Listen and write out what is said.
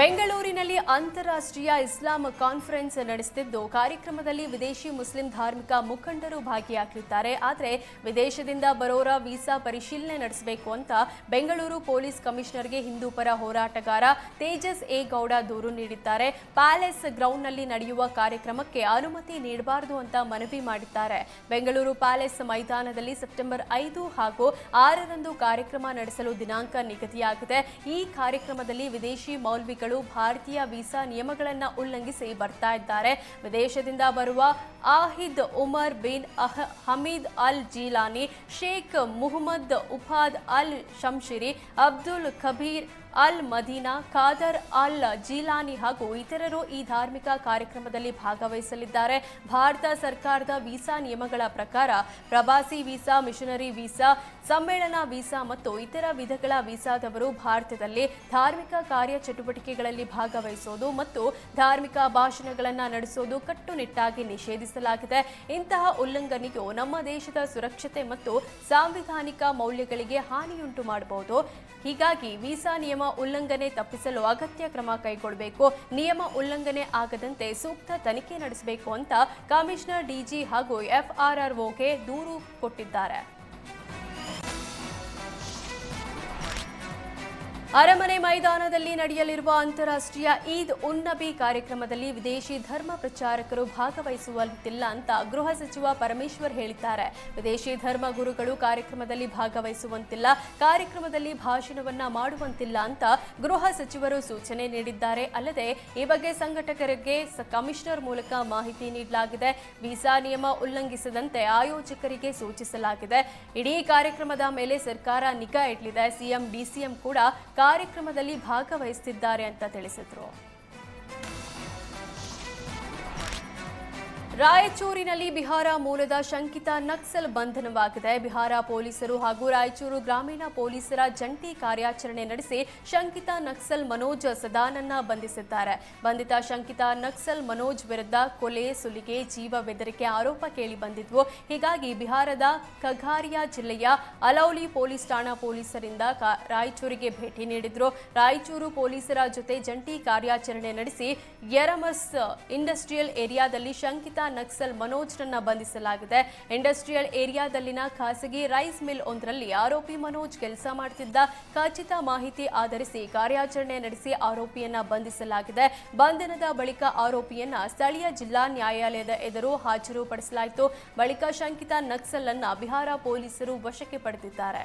ಬೆಂಗಳೂರಿನಲ್ಲಿ ಅಂತಾರಾಷ್ಟ್ರೀಯ ಇಸ್ಲಾಂ ಕಾನ್ಫರೆನ್ಸ್ ನಡೆಸುತ್ತಿದ್ದು ಕಾರ್ಯಕ್ರಮದಲ್ಲಿ ವಿದೇಶಿ ಮುಸ್ಲಿಂ ಧಾರ್ಮಿಕ ಮುಖಂಡರು ಭಾಗಿಯಾಗಿದ್ದಾರೆ ಆದರೆ ವಿದೇಶದಿಂದ ಬರೋರ ವೀಸಾ ಪರಿಶೀಲನೆ ನಡೆಸಬೇಕು ಅಂತ ಬೆಂಗಳೂರು ಪೊಲೀಸ್ ಕಮಿಷನರ್ಗೆ ಹಿಂದೂ ಪರ ಹೋರಾಟಗಾರ ತೇಜಸ್ ಎ ಗೌಡ ದೂರು ನೀಡಿದ್ದಾರೆ. ಪ್ಯಾಲೇಸ್ ಗ್ರೌಂಡ್ನಲ್ಲಿ ನಡೆಯುವ ಕಾರ್ಯಕ್ರಮಕ್ಕೆ ಅನುಮತಿ ನೀಡಬಾರದು ಅಂತ ಮನವಿ ಮಾಡಿದ್ದಾರೆ. ಬೆಂಗಳೂರು ಪ್ಯಾಲೇಸ್ ಮೈದಾನದಲ್ಲಿ ಸೆಪ್ಟೆಂಬರ್ ಐದು ಹಾಗೂ ಆರರಂದು ಕಾರ್ಯಕ್ರಮ ನಡೆಸಲು ದಿನಾಂಕ ನಿಗದಿಯಾಗಿದೆ. ಈ ಕಾರ್ಯಕ್ರಮದಲ್ಲಿ ವಿದೇಶಿ ಮೌಲ್ವಿಗಳು ಭಾರತೀಯ ವೀಸಾ ನಿಯಮಗಳನ್ನು ಉಲ್ಲಂಘಿಸಿ ಬರ್ತಾ ಇದ್ದಾರೆ. ವಿದೇಶದಿಂದ ಬರುವ ಆಹಿದ್ ಉಮರ್ ಬಿನ್ ಅಹ್ ಹಮೀದ್ ಅಲ್ ಜೀಲಾನಿ, ಶೇಖ್ ಮುಹಮ್ಮದ್ ಉಫಾದ್ ಅಲ್ ಶಂಶಿರಿ ಅಬ್ದುಲ್ ಕಬೀರ್ ಅಲ್ ಮದೀನಾ, ಖಾದರ್ ಅಲ್ ಜೀಲಾನಿ ಹಾಗೂ ಇತರರು ಈ ಧಾರ್ಮಿಕ ಕಾರ್ಯಕ್ರಮದಲ್ಲಿ ಭಾಗವಹಿಸಲಿದ್ದಾರೆ. ಭಾರತ ಸರ್ಕಾರದ ವೀಸಾ ನಿಯಮಗಳ ಪ್ರಕಾರ ಪ್ರವಾಸಿ ವೀಸಾ, ಮಿಷನರಿ ವೀಸಾ, ಸಮ್ಮೇಳನ ವೀಸಾ ಮತ್ತು ಇತರ ವಿಧಗಳ ವೀಸಾದವರು ಭಾರತದಲ್ಲಿ ಧಾರ್ಮಿಕ ಕಾರ್ಯ ಚಟುವಟಿಕೆಗಳಲ್ಲಿ ಭಾಗವಹಿಸೋದು ಮತ್ತು ಧಾರ್ಮಿಕ ಭಾಷಣಗಳನ್ನು ನಡೆಸೋದು ಕಟ್ಟುನಿಟ್ಟಾಗಿ ನಿಷೇಧಿಸಲಾಗಿದೆ. ಇಂತಹ ಉಲ್ಲಂಘನೆಯು ನಮ್ಮ ದೇಶದ ಸುರಕ್ಷತೆ ಮತ್ತು ಸಾಂವಿಧಾನಿಕ ಮೌಲ್ಯಗಳಿಗೆ ಹಾನಿಯುಂಟು ಮಾಡಬಹುದು. ಹೀಗಾಗಿ ವೀಸಾ ನಿಯಮ ಉಲ್ಲಂಘನೆ ತಪ್ಪಿಸಲು ಅಗತ್ಯ ಕ್ರಮ ಕೈಗೊಳ್ಳಬೇಕು. ನಿಯಮ ಉಲ್ಲಂಘನೆ ಆಗದಂತೆ ಸೂಕ್ತ ತನಿಖೆ ನಡೆಸಬೇಕು ಅಂತ ಕಮಿಷನರ್ ಡಿಜಿ ಹಾಗೂ ಎಫ್ಆರ್ಆರ್ಒಗೆ ದೂರು ಕೊಟ್ಟಿದ್ದಾರೆ. ಅರಮನೆ ಮೈದಾನದಲ್ಲಿ ನಡೆಯಲಿರುವ ಅಂತಾರಾಷ್ಟ್ರೀಯ ಈದ್ ಉನ್ನಬಿ ಕಾರ್ಯಕ್ರಮದಲ್ಲಿ ವಿದೇಶಿ ಧರ್ಮ ಪ್ರಚಾರಕರು ಭಾಗವಹಿಸುವಂತಿಲ್ಲ ಅಂತ ಗೃಹ ಸಚಿವ ಪರಮೇಶ್ವರ್ ಹೇಳಿದ್ದಾರೆ. ವಿದೇಶಿ ಧರ್ಮ ಗುರುಗಳು ಕಾರ್ಯಕ್ರಮದಲ್ಲಿ ಭಾಗವಹಿಸುವಂತಿಲ್ಲ, ಕಾರ್ಯಕ್ರಮದಲ್ಲಿ ಭಾಷಣವನ್ನ ಮಾಡುವಂತಿಲ್ಲ ಅಂತ ಗೃಹ ಸಚಿವರು ಸೂಚನೆ ನೀಡಿದ್ದಾರೆ. ಅಲ್ಲದೆ, ಈ ಬಗ್ಗೆ ಸಂಘಟಕರಿಗೆ ಕಮಿಷನರ್ ಮೂಲಕ ಮಾಹಿತಿ ನೀಡಲಾಗಿದೆ. ವೀಸಾ ನಿಯಮ ಉಲ್ಲಂಘಿಸದಂತೆ ಆಯೋಜಕರಿಗೆ ಸೂಚಿಸಲಾಗಿದೆ. ಇಡೀ ಕಾರ್ಯಕ್ರಮದ ಮೇಲೆ ಸರ್ಕಾರ ನಿಗಾ ಇಡಲಿದೆ ಸಿಎಂ, ಡಿಸಿಎಂ ಕೂಡ ಕಾರ್ಯಕ್ರಮದಲ್ಲಿ ಭಾಗವಹಿಸುತ್ತಿದ್ದಾರೆ ಅಂತ ತಿಳಿಸಿದ್ರು. ರಾಯಚೂರಿನಲ್ಲಿ ಬಿಹಾರ ಮೂಲದ ಶಂಕಿತ ನಕ್ಸಲ್ ಬಂಧನವಾಗಿದೆ. ಬಿಹಾರ ಪೊಲೀಸರು ಹಾಗೂ ರಾಯಚೂರು ಗ್ರಾಮೀಣ ಪೊಲೀಸರ ಜಂಟಿ ಕಾರ್ಯಾಚರಣೆ ನಡೆಸಿ ಶಂಕಿತ ನಕ್ಸಲ್ ಮನೋಜ್ ಸದಾನನ್ನ ಬಂಧಿಸಿದ್ದಾರೆ. ಬಂಧಿತ ಶಂಕಿತ ನಕ್ಸಲ್ ಮನೋಜ್ ವಿರುದ್ಧ ಕೊಲೆ, ಸುಲಿಗೆ, ಜೀವ ಬೆದರಿಕೆ ಆರೋಪ ಕೇಳಿ ಬಂದಿದ್ವು. ಹೀಗಾಗಿ ಬಿಹಾರದ ಖಗಾರಿಯಾ ಜಿಲ್ಲೆಯ ಅಲೌಲಿ ಪೊಲೀಸ್ ಠಾಣಾ ಪೊಲೀಸರಿಂದ ರಾಯಚೂರಿಗೆ ಭೇಟಿ ನೀಡಿದ್ರು. ರಾಯಚೂರು ಪೊಲೀಸರ ಜೊತೆ ಜಂಟಿ ಕಾರ್ಯಾಚರಣೆ ನಡೆಸಿ ಯರಮಸ್ ಇಂಡಸ್ಟ್ರಿಯಲ್ ಏರಿಯಾದಲ್ಲಿ ಶಂಕಿತ ನಕ್ಸಲ್ ಮನೋಜ್ರನ್ನ ಬಂಧಿಸಲಾಗಿದೆ. ಇಂಡಸ್ಟ್ರಿಯಲ್ ಏರಿಯಾದಲ್ಲಿನ ಖಾಸಗಿ ರೈಸ್ ಮಿಲ್ ಒಂದರಲ್ಲಿ ಆರೋಪಿ ಮನೋಜ್ ಕೆಲಸ ಮಾಡುತ್ತಿದ್ದ ಖಚಿತ ಮಾಹಿತಿ ಆಧರಿಸಿ ಕಾರ್ಯಾಚರಣೆ ನಡೆಸಿ ಆರೋಪಿಯನ್ನ ಬಂಧಿಸಲಾಗಿದೆ. ಬಂಧನದ ಬಳಿಕ ಆರೋಪಿಯನ್ನ ಸ್ಥಳೀಯ ಜಿಲ್ಲಾ ನ್ಯಾಯಾಲಯದ ಎದುರು ಹಾಜರುಪಡಿಸಲಾಯಿತು. ಬಳಿಕ ಶಂಕಿತ ನಕ್ಸಲ್ ಅನ್ನ ಬಿಹಾರ ಪೊಲೀಸರು ವಶಕ್ಕೆ ಪಡೆದಿದ್ದಾರೆ.